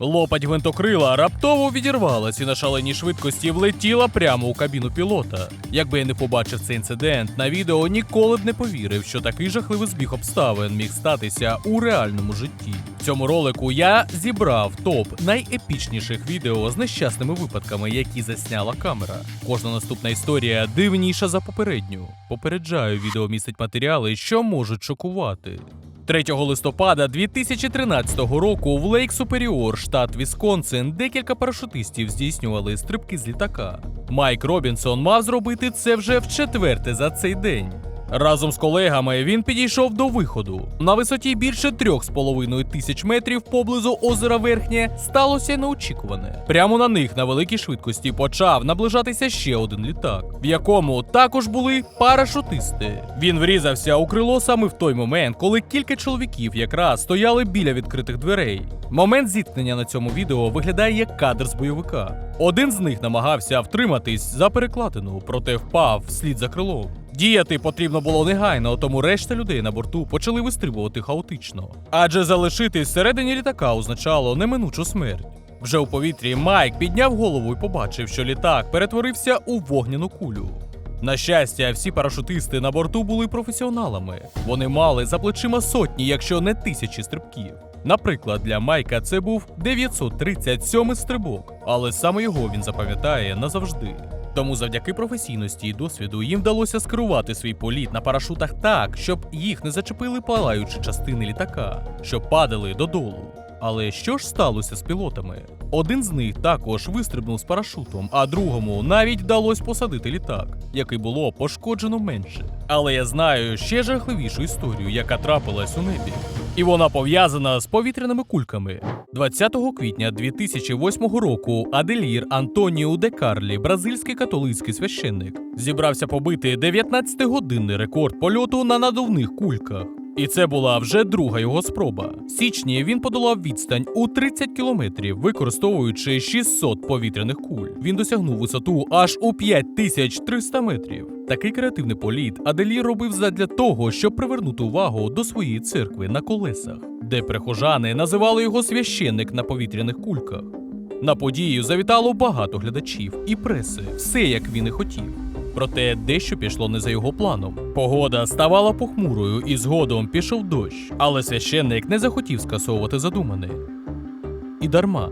Лопать гвинтокрила раптово відірвалась і на шаленій швидкості влетіла прямо у кабіну пілота. Якби я не побачив цей інцидент на відео, ніколи б не повірив, що такий жахливий збіг обставин міг статися у реальному житті. В цьому ролику я зібрав топ найепічніших відео з нещасними випадками, які засняла камера. Кожна наступна історія дивніша за попередню. Попереджаю, відео містить матеріали, що можуть шокувати. 3 листопада 2013 року в Лейк Суперіор, штат Вісконсин, декілька парашутистів здійснювали стрибки з літака. Майк Робінсон мав зробити це вже в четверте за цей день. Разом з колегами він підійшов до виходу. На висоті більше 3,5 тисяч метрів поблизу озера Верхнє сталося неочікуване. Прямо на них на великій швидкості почав наближатися ще один літак, в якому також були парашутисти. Він врізався у крило саме в той момент, коли кілька чоловіків якраз стояли біля відкритих дверей. Момент зіткнення на цьому відео виглядає як кадр з бойовика. Один з них намагався втриматись за перекладину, проте впав вслід за крилом. Діяти потрібно було негайно, тому решта людей на борту почали вистрибувати хаотично. Адже залишитись всередині літака означало неминучу смерть. Вже у повітрі Майк підняв голову і побачив, що літак перетворився у вогняну кулю. На щастя, всі парашутисти на борту були професіоналами. Вони мали за плечима сотні, якщо не тисячі стрибків. Наприклад, для Майка це був 937 стрибок, але саме його він запам'ятає назавжди. Тому завдяки професійності і досвіду їм вдалося скерувати свій політ на парашутах так, щоб їх не зачепили палаючі частини літака, що падали додолу. Але що ж сталося з пілотами? Один з них також вистрибнув з парашутом, а другому навіть вдалося посадити літак, який було пошкоджено менше. Але я знаю ще жахливішу історію, яка трапилась у небі. І вона пов'язана з повітряними кульками. 20 квітня 2008 року Аделір Антоніо де Карлі, бразильський католицький священник, зібрався побити 19-годинний рекорд польоту на надувних кульках. І це була вже друга його спроба. В січні він подолав відстань у 30 кілометрів, використовуючи 600 повітряних куль. Він досягнув висоту аж у 5300 метрів. Такий креативний політ Аделі робив задля того, щоб привернути увагу до своєї церкви на колесах, де прихожани називали його священник на повітряних кульках. На подію завітало багато глядачів і преси, все як він і хотів. Проте дещо пішло не за його планом. Погода ставала похмурою і згодом пішов дощ, але священник не захотів скасовувати задумане. І дарма.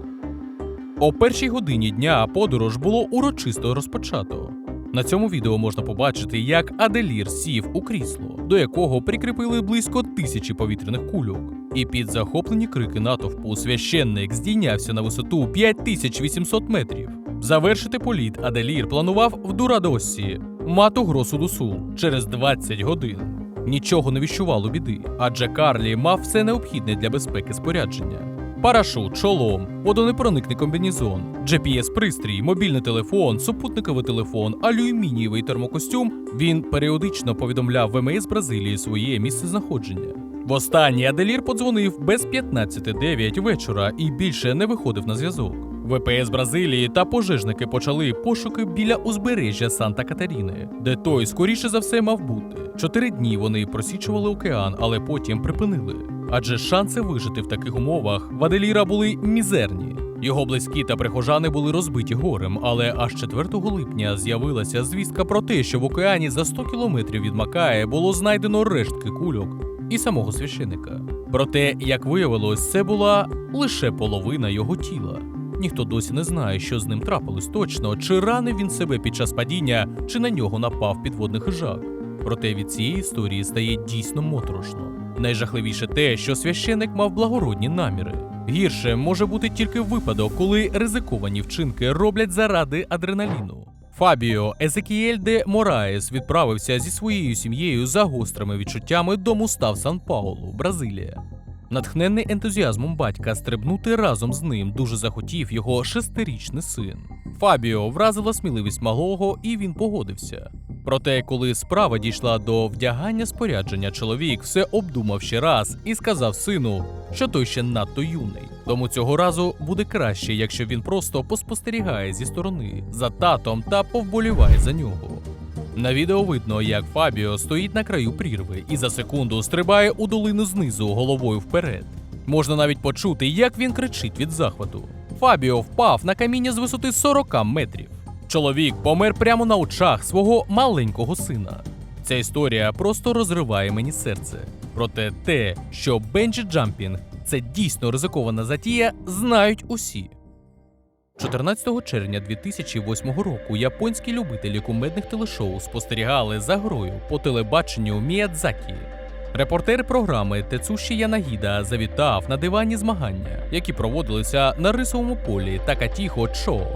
О першій годині дня подорож було урочисто розпочато. На цьому відео можна побачити, як Аделір сів у крісло, до якого прикріпили близько тисячі повітряних кульок. І під захоплені крики натовпу священник здійнявся на висоту 5800 метрів. Завершити політ Аделір планував в Дурадоссі, мату Гросу Дусул, через 20 годин. Нічого не віщувало біди, адже Карлі мав все необхідне для безпеки спорядження. Парашут, шолом, водонепроникний комбінезон, GPS-пристрій, мобільний телефон, супутниковий телефон, алюмінієвий термокостюм. Він періодично повідомляв ВМС Бразилії своє місце знаходження. Востаннє Аделір подзвонив без 15.09 вечора і більше не виходив на зв'язок. ВПС Бразилії та пожежники почали пошуки біля узбережжя Санта-Катаріни, де той скоріше за все мав бути. Чотири дні вони просічували океан, але потім припинили. Адже шанси вижити в таких умовах в Аделіра були мізерні. Його близькі та прихожани були розбиті горем, але аж 4 липня з'явилася звістка про те, що в океані за 100 кілометрів від Макає було знайдено рештки кульок і самого священика. Проте, як виявилось, це була лише половина його тіла. Ніхто досі не знає, що з ним трапилось точно, чи ранив він себе під час падіння, чи на нього напав підводний хижак. Проте від цієї історії стає дійсно моторошно. Найжахливіше те, що священик мав благородні наміри. Гірше може бути тільки випадок, коли ризиковані вчинки роблять заради адреналіну. Фабіо Езекіель де Мораес відправився зі своєю сім'єю за гострими відчуттями до Мустав Сан Паулу, Бразилія. Натхнений ентузіазмом батька стрибнути разом з ним дуже захотів його шестирічний син. Фабіо вразила сміливість малого, і він погодився. Проте, коли справа дійшла до вдягання спорядження, чоловік все обдумав ще раз і сказав сину, що той ще надто юний. Тому цього разу буде краще, якщо він просто поспостерігає зі сторони за татом та повболіває за нього. На відео видно, як Фабіо стоїть на краю прірви і за секунду стрибає у долину знизу головою вперед. Можна навіть почути, як він кричить від захвату. Фабіо впав на каміння з висоти 40 метрів. Чоловік помер прямо на очах свого маленького сина. Ця історія просто розриває мені серце. Проте те, що бенджі джампінг це дійсно ризикована затія, знають усі. 14 червня 2008 року японські любителі кумедних телешоу спостерігали за грою по телебаченню Міядзакі. Репортер програми Тецуші Янагіда завітав на дивані змагання, які проводилися на рисовому полі Такатіхо Чо,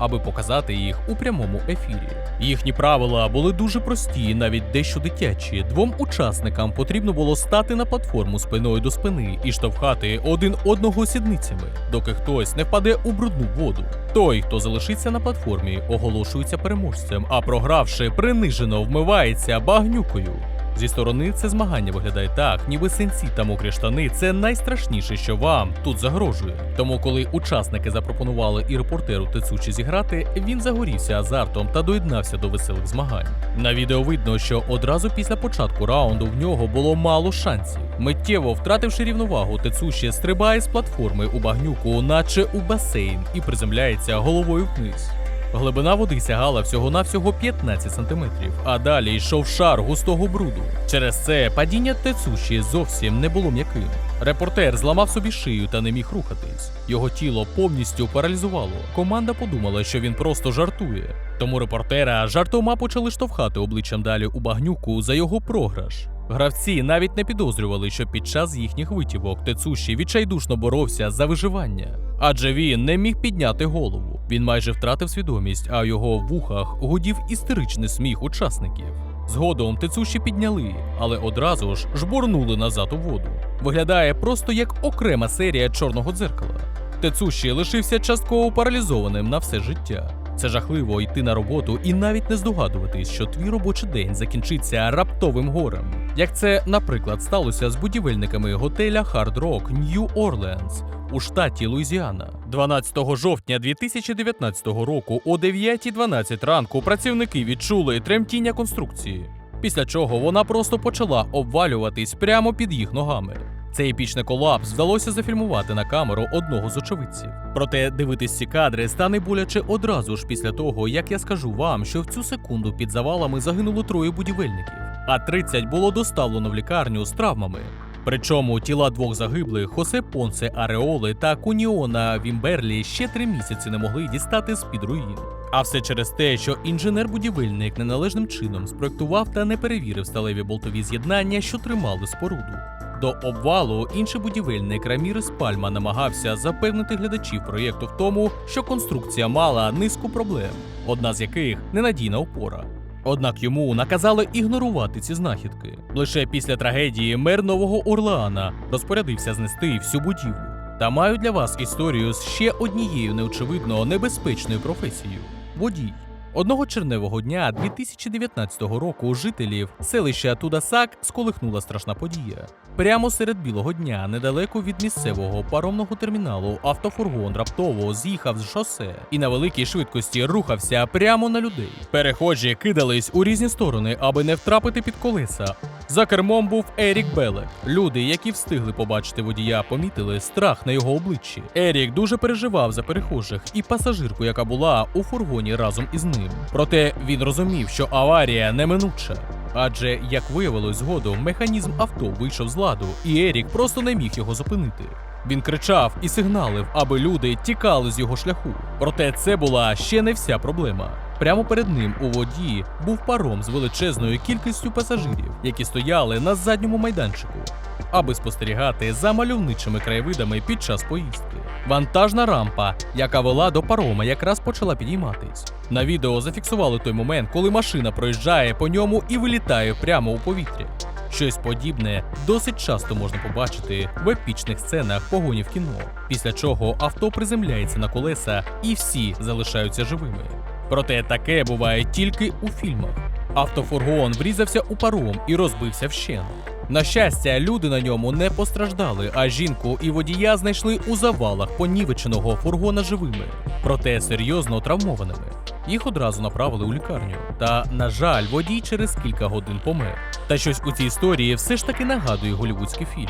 аби показати їх у прямому ефірі. Їхні правила були дуже прості, навіть дещо дитячі. Двом учасникам потрібно було стати на платформу спиною до спини і штовхати один одного сідницями, доки хтось не впаде у брудну воду. Той, хто залишиться на платформі, оголошується переможцем, а програвши, принижено вмивається багнюкою. Зі сторони це змагання виглядає так, ніби синці та мокрі штани це найстрашніше, що вам тут загрожує. Тому, коли учасники запропонували і репортеру Тецучі зіграти, він загорівся азартом та доєднався до веселих змагань. На відео видно, що одразу після початку раунду в нього було мало шансів. Миттєво втративши рівновагу, Тецучі стрибає з платформи у багнюку, наче у басейн, і приземляється головою вниз. Глибина води сягала всього-навсього 15 сантиметрів, а далі йшов шар густого бруду. Через це падіння Тецуші зовсім не було м'яким. Репортер зламав собі шию та не міг рухатись. Його тіло повністю паралізувало. Команда подумала, що він просто жартує. Тому репортера жартома почали штовхати обличчям далі у багнюку за його програш. Гравці навіть не підозрювали, що під час їхніх витівок Тецуші відчайдушно боровся за виживання, адже він не міг підняти голову. Він майже втратив свідомість, а в його вухах гудів істеричний сміх учасників. Згодом Тецуші підняли, але одразу ж жбурнули назад у воду. Виглядає просто як окрема серія чорного дзеркала. Тецуші лишився частково паралізованим на все життя. Це жахливо йти на роботу і навіть не здогадуватись, що твій робочий день закінчиться раптовим горем. Як це, наприклад, сталося з будівельниками готеля Hard Rock New Orleans у штаті Луїзіана. 12 жовтня 2019 року о 9.12 ранку працівники відчули тремтіння конструкції, після чого вона просто почала обвалюватись прямо під їх ногами. Цей епічний колапс вдалося зафільмувати на камеру одного з очевидців. Проте дивитись ці кадри стане боляче одразу ж після того, як я скажу вам, що в цю секунду під завалами загинуло троє будівельників, а 30 було доставлено в лікарню з травмами. Причому тіла двох загиблих Хосе Понсе Ареоли та Куніона Вімберлі ще три місяці не могли дістати з під руїн. А все через те, що інженер-будівельник неналежним чином спроектував та не перевірив сталеві болтові з'єднання, що тримали споруду. До обвалу інший будівельник Рамірес Пальма намагався запевнити глядачів проєкту в тому, що конструкція мала низку проблем, одна з яких ненадійна опора. Однак йому наказали ігнорувати ці знахідки. Лише після трагедії мер Нового Орлеана розпорядився знести всю будівлю. Та маю для вас історію з ще однією неочевидно небезпечною професією водій. Одного черневого дня 2019 року жителів селища Тудасак сколихнула страшна подія. Прямо серед білого дня, недалеко від місцевого паромного терміналу, автофургон раптово з'їхав з шосе і на великій швидкості рухався прямо на людей. Перехожі кидались у різні сторони, аби не втрапити під колеса. За кермом був Ерік Белек. Люди, які встигли побачити водія, помітили страх на його обличчі. Ерік дуже переживав за перехожих і пасажирку, яка була у фургоні разом із ним. Проте він розумів, що аварія неминуча. Адже, як виявилось згодом, механізм авто вийшов з ладу, і Ерік просто не міг його зупинити. Він кричав і сигналив, аби люди тікали з його шляху. Проте це була ще не вся проблема. Прямо перед ним у воді був паром з величезною кількістю пасажирів, які стояли на задньому майданчику, аби спостерігати за мальовничими краєвидами під час поїздки. Вантажна рампа, яка вела до парома, якраз почала підійматись. На відео зафіксували той момент, коли машина проїжджає по ньому і вилітає прямо у повітря. Щось подібне досить часто можна побачити в епічних сценах погоні в кіно, після чого авто приземляється на колеса і всі залишаються живими. Проте таке буває тільки у фільмах. Автофургон врізався у паром і розбився вщент. На щастя, люди на ньому не постраждали, а жінку і водія знайшли у завалах понівеченого фургона живими, проте серйозно травмованими. Їх одразу направили у лікарню. Та, на жаль, водій через кілька годин помер. Та щось у цій історії все ж таки нагадує голівудський фільм.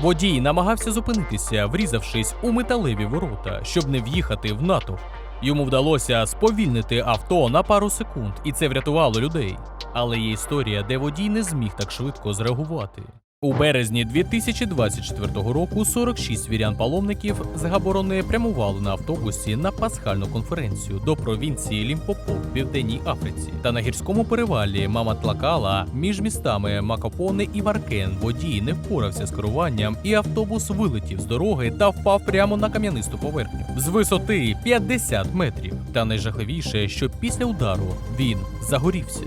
Водій намагався зупинитися, врізавшись у металеві ворота, щоб не в'їхати в натовп. Йому вдалося сповільнити авто на пару секунд, і це врятувало людей. Але є історія, де водій не зміг так швидко зреагувати. У березні 2024 року 46 вірян-паломників з Габорони прямували на автобусі на пасхальну конференцію до провінції Лімпопо в Південній Африці. Та на гірському перевалі Маматлакала між містами Макопоне і Варкен водій не впорався з керуванням, і автобус вилетів з дороги та впав прямо на кам'янисту поверхню з висоти 50 метрів. Та найжахливіше, що після удару він загорівся.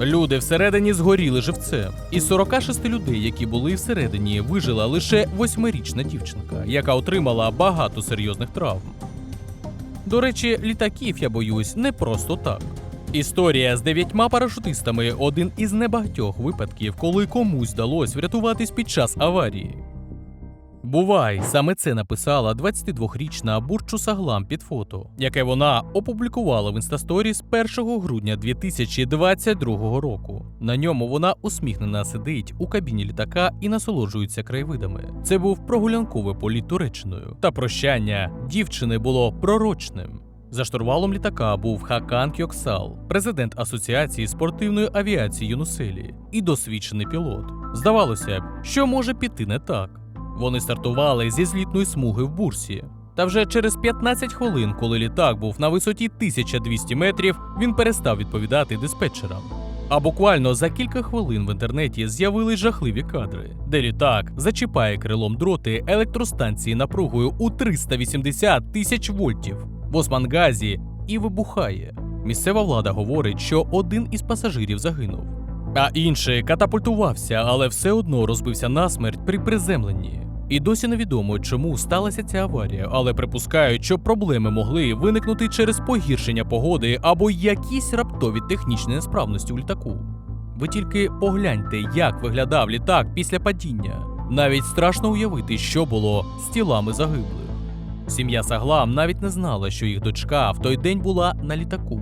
Люди всередині згоріли живцем. Із 46 людей, які були всередині, вижила лише восьмирічна дівчинка, яка отримала багато серйозних травм. До речі, літаків, я боюсь, не просто так. Історія з дев'ятьма парашутистами один із небагатьох випадків, коли комусь вдалося врятуватись під час аварії. Бувай, саме це написала 22-річна Бурчу Саглам під фото, яке вона опублікувала в інстасторіс 1 грудня 2022 року. На ньому вона усміхнена сидить у кабіні літака і насолоджується краєвидами. Це був прогулянковий політ Туреччиною. Та прощання дівчини було пророчним. За штурвалом літака був Хакан Кьоксал, президент Асоціації спортивної авіації Юнуселі і досвідчений пілот. Здавалося б, що може піти не так. Вони стартували зі злітної смуги в бурсі. Та вже через 15 хвилин, коли літак був на висоті 1200 метрів, він перестав відповідати диспетчерам. А буквально за кілька хвилин в інтернеті з'явились жахливі кадри, де літак зачіпає крилом дроти електростанції напругою у 380 тисяч вольтів в Османгазі і вибухає. Місцева влада говорить, що один із пасажирів загинув, а інший катапультувався, але все одно розбився насмерть при приземленні. І досі невідомо, чому сталася ця аварія, але припускають, що проблеми могли виникнути через погіршення погоди або якісь раптові технічні несправності у літаку. Ви тільки погляньте, як виглядав літак після падіння. Навіть страшно уявити, що було з тілами загиблих. Сім'я Саглам навіть не знала, що їх дочка в той день була на літаку.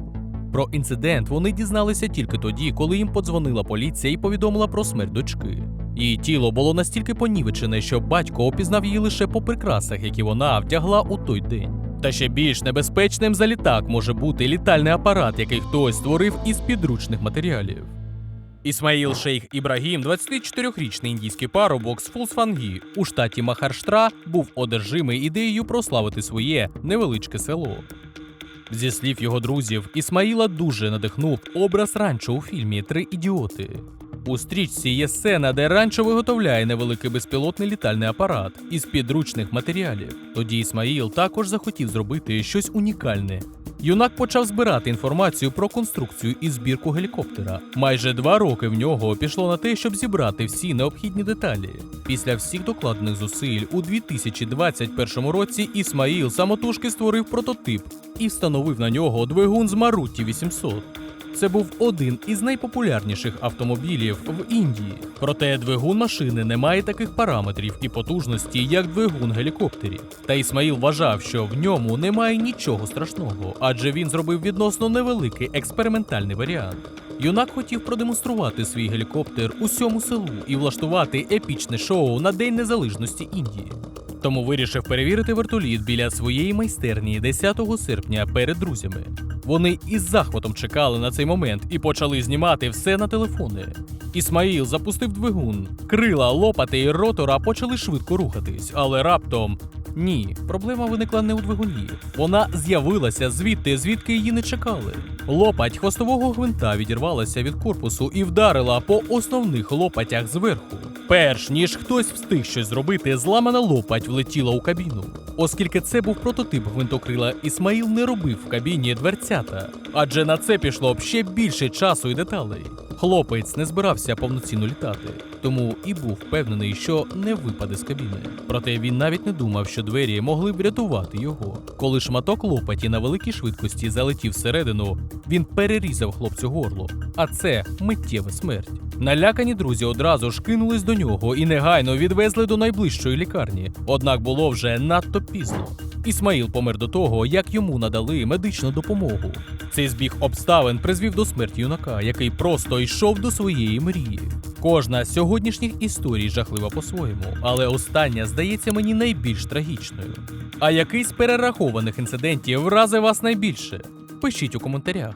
Про інцидент вони дізналися тільки тоді, коли їм подзвонила поліція і повідомила про смерть дочки. Її тіло було настільки понівечене, що батько опізнав її лише по прикрасах, які вона вдягла у той день. Та ще більш небезпечним за літак може бути літальний апарат, який хтось створив із підручних матеріалів. Ісмаїл Шейх Ібрагім, 24-річний індійський парубок з Фулсфангі у штаті Махарштра, був одержимий ідеєю прославити своє невеличке село. Зі слів його друзів, Ісмаїла дуже надихнув образ ранчо у фільмі Три ідіоти. У стрічці є сцена, де ранчо виготовляє невеликий безпілотний літальний апарат із підручних матеріалів. Тоді Ісмаїл також захотів зробити щось унікальне. Юнак почав збирати інформацію про конструкцію і збірку гелікоптера. Майже два роки в нього пішло на те, щоб зібрати всі необхідні деталі. Після всіх докладених зусиль у 2021 році Ісмаїл самотужки створив прототип і встановив на нього двигун з Марутті 800. Це був один із найпопулярніших автомобілів в Індії. Проте двигун машини не має таких параметрів і потужності, як двигун гелікоптерів. Та Ісмаїл вважав, що в ньому немає нічого страшного, адже він зробив відносно невеликий експериментальний варіант. Юнак хотів продемонструвати свій гелікоптер усьому селу і влаштувати епічне шоу на День Незалежності Індії. Тому вирішив перевірити вертоліт біля своєї майстерні 10 серпня перед друзями. Вони із захватом чекали на цей момент і почали знімати все на телефони. Ісмаїл запустив двигун, крила, лопати і ротора почали швидко рухатись, але раптом. Ні, проблема виникла не у двигуні. Вона з'явилася звідти, звідки її не чекали. Лопать хвостового гвинта відірвалася від корпусу і вдарила по основних лопатях зверху. Перш ніж хтось встиг щось зробити, зламана лопать влетіла у кабіну. Оскільки це був прототип гвинтокрила, Ісмаїл не робив в кабіні дверцята, адже на це пішло б ще більше часу і деталей. Хлопець не збирався повноцінно літати, тому і був впевнений, що не випаде з кабіни. Проте він навіть не думав, що двері могли б врятувати його. Коли шматок лопаті на великій швидкості залетів всередину, він перерізав хлопцю горло, а це миттєва смерть. Налякані друзі одразу ж кинулись до нього і негайно відвезли до найближчої лікарні. Однак було вже надто пізно. Ісмаїл помер до того, як йому надали медичну допомогу. Цей збіг обставин призвів до смерті юнака, який просто йшов до своєї мрії. Кожна з сьогоднішніх історій жахлива по-своєму, але остання здається мені найбільш трагічною. А який з перерахованих інцидентів вразив вас найбільше? Пишіть у коментарях.